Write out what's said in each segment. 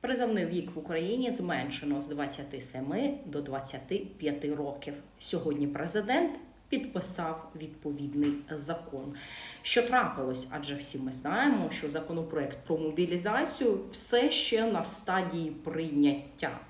Призовний вік в Україні зменшено з 27 до 25 років. Сьогодні президент підписав відповідний закон. Що трапилось? Адже всі ми знаємо, що законопроект про мобілізацію все ще на стадії прийняття.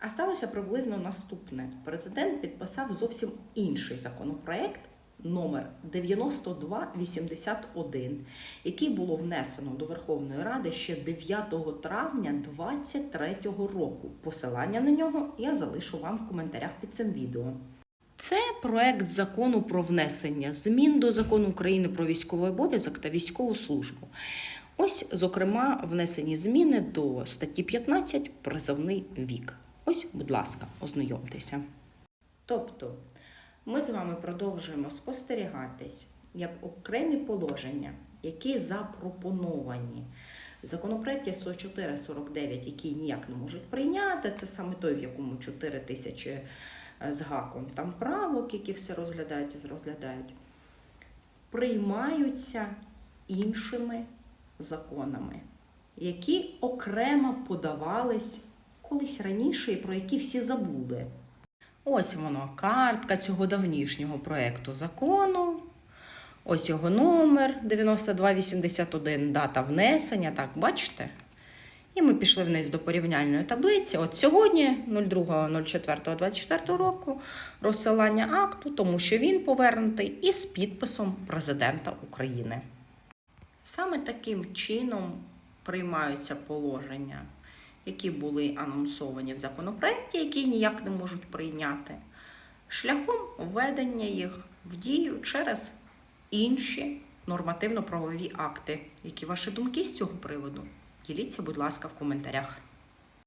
А сталося приблизно наступне: президент підписав зовсім інший законопроект. Номер 9281, який було внесено до Верховної Ради ще 9 травня 2023 року. Посилання на нього я залишу вам в коментарях під цим відео. Це проект закону про внесення змін до закону України про військовий обов'язок та військову службу. Ось, зокрема, внесені зміни до статті 15 призовний вік. Ось, будь ласка, ознайомтеся. Тобто, ми з вами продовжуємо спостерігатись як окремі положення, які запропоновані в законопроекті 4449, який ніяк не можуть прийняти. Це саме той, в якому 4 тисячі е, з гаком там правок, які все розглядають і розглядають, приймаються іншими законами, які окремо подавались колись раніше і про які всі забули. Ось воно, картка цього давнішнього проекту закону. Ось його номер 9281, дата внесення. Так, бачите? І ми пішли вниз до порівняльної таблиці. От сьогодні, 02.04.24 року, розсилання акту, тому що він повернутий із підписом президента України. Саме таким чином приймаються положення, які були анонсовані в законопроекті, які ніяк не можуть прийняти, шляхом введення їх в дію через інші нормативно-правові акти. Які ваші думки з цього приводу? Діліться, будь ласка, в коментарях.